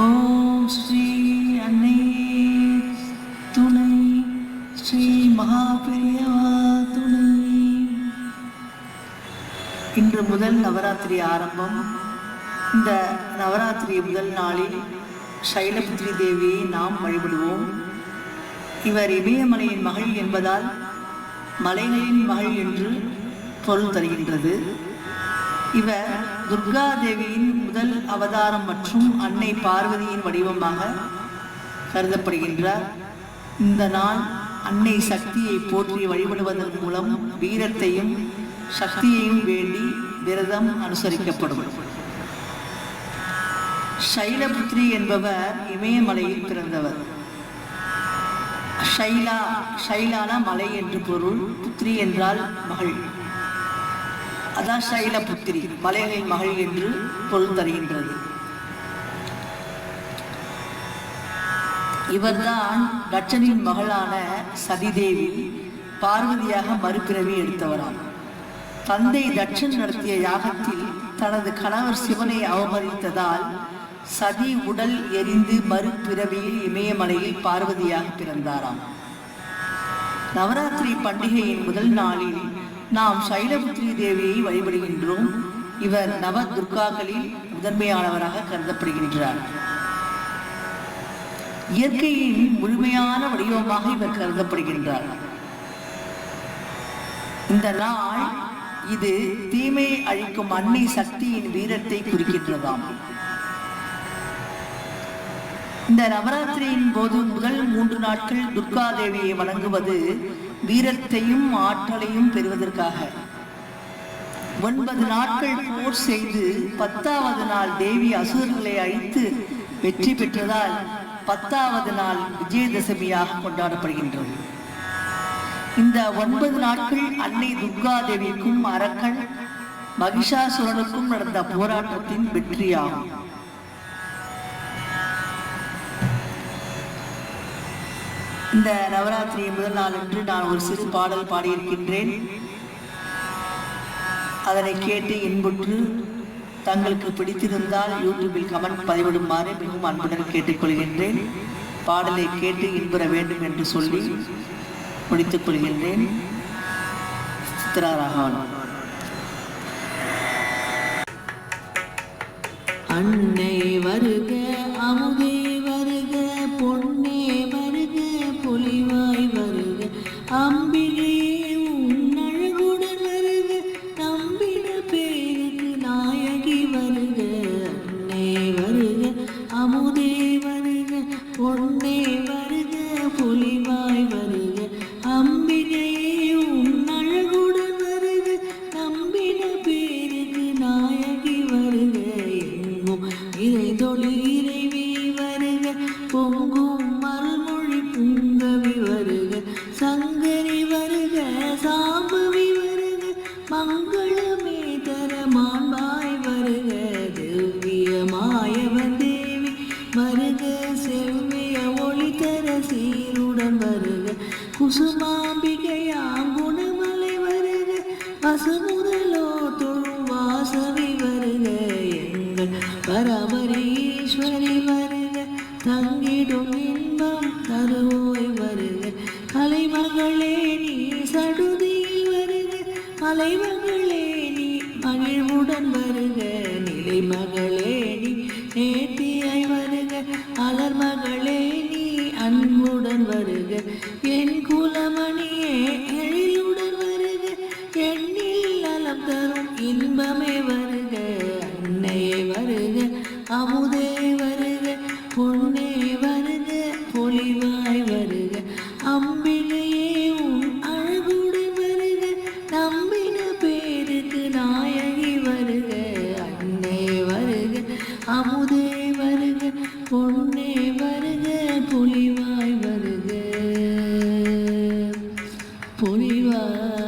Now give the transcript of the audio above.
ஓம் ஸ்ரீ அன்னை துணை ஸ்ரீ மகாபெரியவா துணை. இன்று முதல் நவராத்திரி ஆரம்பம். இந்த நவராத்திரி முதல் நாளில் சைலபுத்ரி தேவியை நாம் வழிபடுவோம். இவர் இமயமலையின் மகள் என்பதால் மலைகளின் மகள் என்று பொருள் தருகின்றது. இவர் துர்கா தேவியின் முதல் அவதாரம் மற்றும் அன்னை பார்வதியின் வடிவமாக கருதப்படுகின்றார். இந்த நாள் அன்னை சக்தியை போற்றி வழிபடுவதன் மூலம் வீரத்தையும் சக்தியையும் வேண்டி விரதம் அனுசரிக்கப்படும். சைலபுத்ரி என்பவர் இமயமலையில் பிறந்தவர். ஷைலா ஷைலான மலை என்று பொருள் புத்ரி என்றால் மகள். அதான் சைலபுத்திரி மலைகளின் மகள் என்று பொருள் தருகின்றது. இவர்தான் தட்சனின் மகளான சதிதேவி பார்வதியாக மறுபிறவி எடுத்தவராம். தந்தை தட்சன் நடத்திய யாகத்தில் தனது கணவர் சிவனை அவமதித்ததால் சதி உடல் எரிந்து மறுபிறவியில் இமயமலையில் பார்வதியாக பிறந்தாராம். நவராத்திரி பண்டிகையின் முதல் நாளில் நாம் சைலபுத்ரி தேவியை வழிபடுகின்றோம். இவர் நவ துர்காக்களில் முதன்மையானவராக கருதப்படுகின்றார். இயற்கையின் முழுமையான வடிவமாக இவர் கருதப்படுகின்றார். இந்த நாள் இது தீமையை அழிக்கும் அன்னை சக்தியின் வீரத்தை குறிக்கின்றதாம். இந்த நவராத்திரியின் போது முதல் மூன்று நாட்கள் துர்கா தேவியை வணங்குவது வீரத்தையும் ஆற்றலையும் பெறுவதற்காக. ஒன்பது நாட்கள் போர் செய்து பத்தாவது நாள் தேவி அசுரர்களை அழித்து வெற்றி பெற்றதால் பத்தாவது நாள் விஜயதசமியாக கொண்டாடப்படுகின்றது. இந்த ஒன்பது நாட்கள் அன்னை துர்கா தேவிக்கும் அரக்கன் மகிஷாசுரனுக்கும் நடந்த போராட்டத்தின் வெற்றியாகும். இந்த நவராத்திரி முதல் நாள் என்று நான் ஒரு சிறு பாடல் பாடியிருக்கின்றேன். அதனை கேட்டு இன்புற்று தங்களுக்கு பிடித்திருந்தால் யூடியூபில் கமெண்ட் பதிவிடுமாறு மிகவும் அன்புடன் கேட்டுக்கொள்கின்றேன். பாடலை கேட்டு இன்புற வேண்டும் என்று சொல்லி முடித்துக் கொள்கின்றேன். சித்ராராகவன் அன்னை வருக அமுதே பொங்கும் மறுமொழி புங்கவி வருக சங்கரி வருக சாம்பவி வருக மங்களமே தர மாண்பாய் வருக திவ்ய மாயவன் தேவி வருக செவ்விய ஒளி தர சீருடன் வருக குசுமாம்பிகையாம் குணமலை வருக வசுமுதலோ தொழும் வாசவி வருக எங்கள் பரமரீஸ்வரி வருக தங்க எய்தும் இன்பம் கருவோய் வருக கலைமகளே நீ சடுதியில் வருக மலைமகளே நீ மகிழ்வுடன் வருக நிலைமகளே நீ நேர்த்தியாய் வருக அலர்மகளே நீ அன்புடன் வருக என் குலமணியே எழிலுடன் வருக எண்ணில் அலம் தரும் இன்பமே வருக அன்னையே வருக அமுதே அழகுடனாய் வருக. அம்பிகையே உன் அழகுடன் வருக. நம்பின பேருக்கு நாயகி வருக. அன்னை வருக அமுதே வருக. பொன்னே வருக பொலிவாய் வருக. பொலிவாய்